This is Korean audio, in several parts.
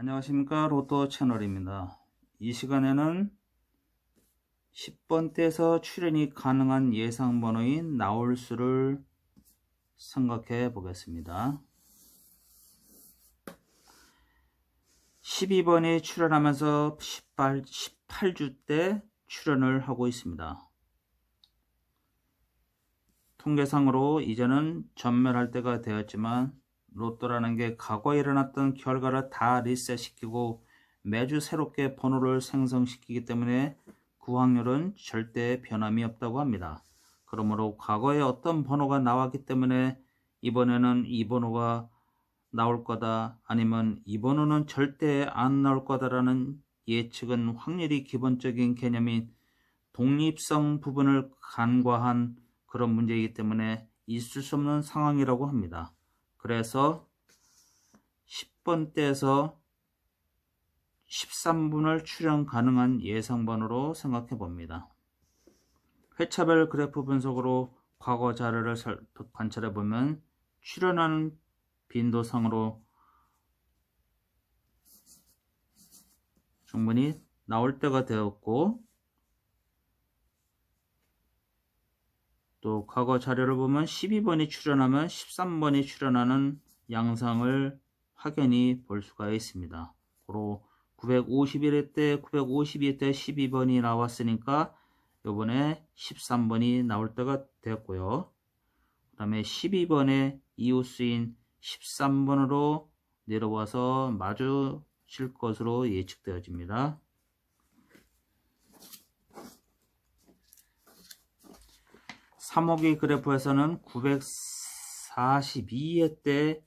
안녕하십니까 로또 채널입니다. 이 시간에는 10번대에서 출연이 가능한 예상 번호인 나올 수를 생각해 보겠습니다. 12번이 출연하면서 18, 18주 때 출연을 하고 있습니다. 통계상으로 이제는 전멸할 때가 되었지만 로또라는 게 과거에 일어났던 결과를 다 리셋시키고 매주 새롭게 번호를 생성시키기 때문에 그 확률은 절대 변함이 없다고 합니다. 그러므로 과거에 어떤 번호가 나왔기 때문에 이번에는 이 번호가 나올 거다 아니면 이 번호는 절대 안 나올 거다라는 예측은 확률이 기본적인 개념인 독립성 부분을 간과한 그런 문제이기 때문에 있을 수 없는 상황이라고 합니다. 그래서 10번대에서 13분을 출연 가능한 예상번호로 생각해 봅니다. 회차별 그래프 분석으로 과거 자료를 관찰해 보면 출연하는 빈도상으로 충분히 나올 때가 되었고 또 과거 자료를 보면 12번이 출연하면 13번이 출연하는 양상을 확연히 볼 수가 있습니다. 고로 951회 때 952회 때 12번이 나왔으니까 요번에 13번이 나올 때가 되었고요. 그 다음에 12번의 이웃수인 13번으로 내려와서 마주칠 것으로 예측되어집니다. 3호기 그래프에서는 942회 때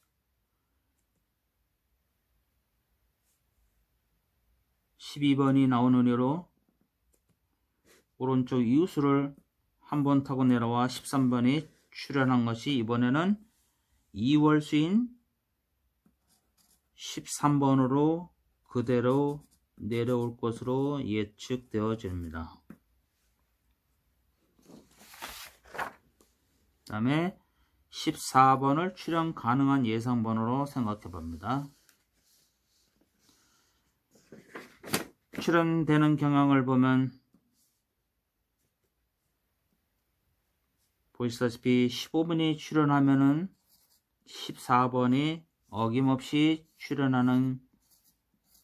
12번이 나오는 이로 오른쪽 이웃수를 한번 타고 내려와 13번이 출현한 것이 이번에는 2월 수인 13번으로 그대로 내려올 것으로 예측되어집니다. 그 다음에 14번을 출연 가능한 예상번호로 생각해 봅니다. 출연되는 경향을 보면 보시다시피 15분이 출연하면은 14번이 어김없이 출연하는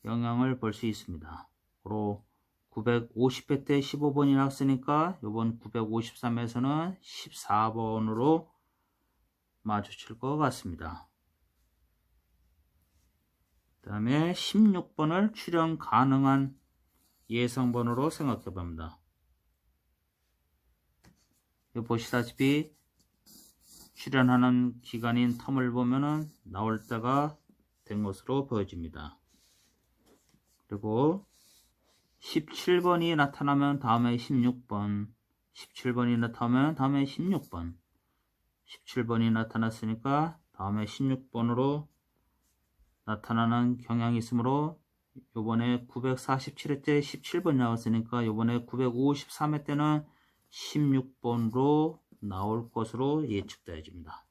영향을 볼 수 있습니다. 그로 950회 때 15번이 나왔으니까 이번 953에서는 14번으로 마주칠 것 같습니다. 그 다음에 16번을 출연 가능한 예상번호로 생각해 봅니다. 보시다시피 출연하는 기간인 텀을 보면은 나올 때가 된 것으로 보여집니다. 그리고 17번이 나타나면 다음에 16번 17번이 나타나면 다음에 16번 17번이 나타났으니까 다음에 16번으로 나타나는 경향이 있으므로 요번에 947회 때 17번 나왔으니까 요번에 953회 때는 16번으로 나올 것으로 예측되어집니다.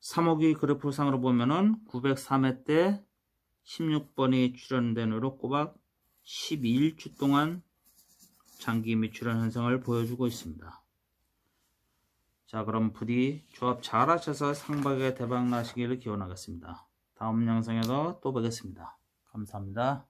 3호기 그래프상으로 보면은 903회 때 16번이 출현된 후로 꼬박 12일주 동안 장기 미출현 현상을 보여주고 있습니다. 자 그럼 부디 조합 잘 하셔서 상박에 대박 나시기를 기원하겠습니다. 다음 영상에서 또 뵙겠습니다. 감사합니다.